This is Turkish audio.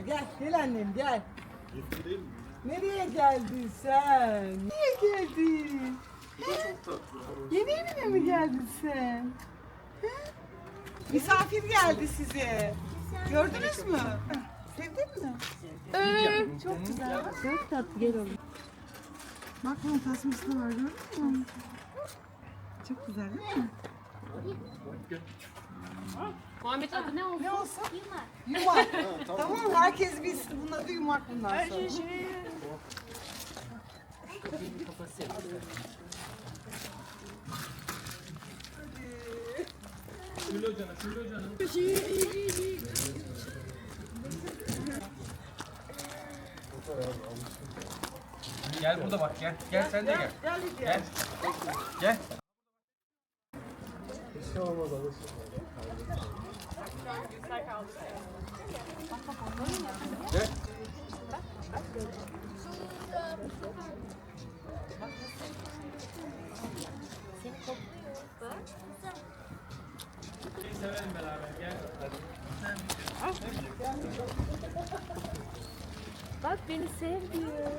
güzel. Gel, gel annem gel. Nereye geldin sen? Nereye geldin? Yeni evine mi geldin sen? He? Misafir geldi size. Gördünüz mü? Sevdin mi? Çok güzel. Çok tatlı gel oğlum. Bak bunun tasması da var gördün mü? Çok güzel değil mi? Muhammed adı ne oldu? Ne olsun? Yumak. tamam herkes bilsin bunun adı yumak bundan sonra. Gel burada bak gel. Gel sen de gel. Gel. Gel. Gel. Ne? Severim beraber gel. Bak beni sevmiyor.